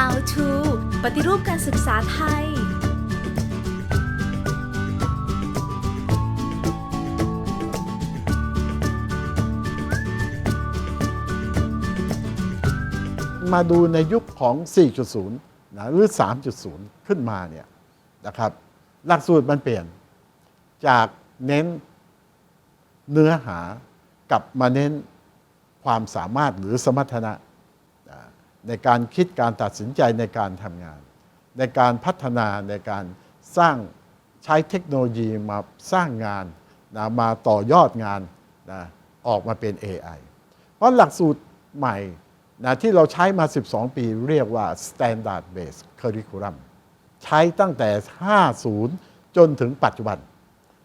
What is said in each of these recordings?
How to ปฏิรูปการศึกษาไทย มาดูในยุคของ 4.0นะหรือ 3.0 ขึ้นมาเนี่ยนะครับ หลักสูตรมันเปลี่ยนจากเน้นเนื้อหากลับมาเน้นความสามารถหรือสมรรถนะนะ ในการคิดการตัดสินใจในการทำงาน ในการพัฒนาในการสร้างใช้เทคโนโลยีมาสร้างงานนะมาต่อยอดงานนะออกมาเป็น AI เพราะหลักสูตรใหม่นะที่เราใช้มา 12 ปีเรียกว่า Standard Based Curriculum ใช้ตั้งแต่ 50 จนถึงปัจจุบัน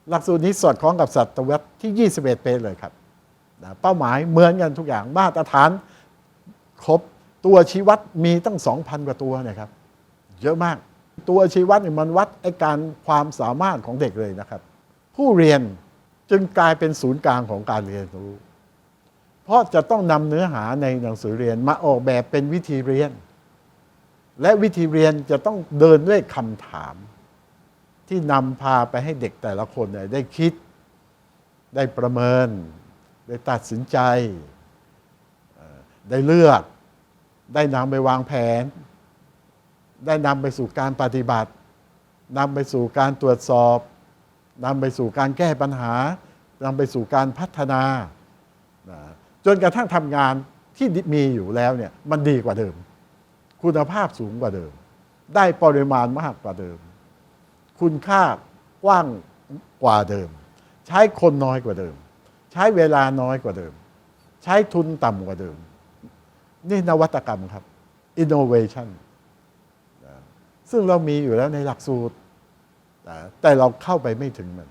หลักสูตรนี้สอดคล้องกับศตวรรษที่ 21 เป็นเลยครับนะเป้าหมายเหมือนกันทุกอย่างมาตรฐานครบ ตัวชี้วัดมีตั้ง 2,000 กว่าตัวนะครับเยอะมาก ตัวชี้วัดเนี่ยมันวัดไอ้การความสามารถของเด็กเลยนะครับ ผู้เรียนจึงกลายเป็นศูนย์กลางของการเรียนรู้ เพราะจะต้องนำเนื้อหาในหนังสือเรียนมาออกแบบเป็นวิธีเรียน และวิธีเรียนจะต้องเดินด้วยคำถาม ที่นำพาไปให้เด็กแต่ละคนเนี่ยได้คิด ได้ประเมิน ได้ตัดสินใจ ได้เลือก ได้นำไปวางแผน ได้นำไปสู่การปฏิบัตินำไปสู่การตรวจสอบนำไปสู่การแก้ปัญหานำไปสู่การพัฒนานะจนกระทั่งทำงานที่มีอยู่แล้วเนี่ยมันดีกว่าเดิม คุณภาพสูงกว่าเดิม ได้ปริมาณมากกว่าเดิม คุณค่ากว้างกว่าเดิม ใช้คนน้อยกว่าเดิม ใช้เวลาน้อยกว่าเดิม ใช้ทุนต่ำกว่าเดิม นี่นวัตกรรมครับ innovation ซึ่งเรามีอยู่แล้วในหลักสูตร แต่เราเข้าไปไม่ถึงมัน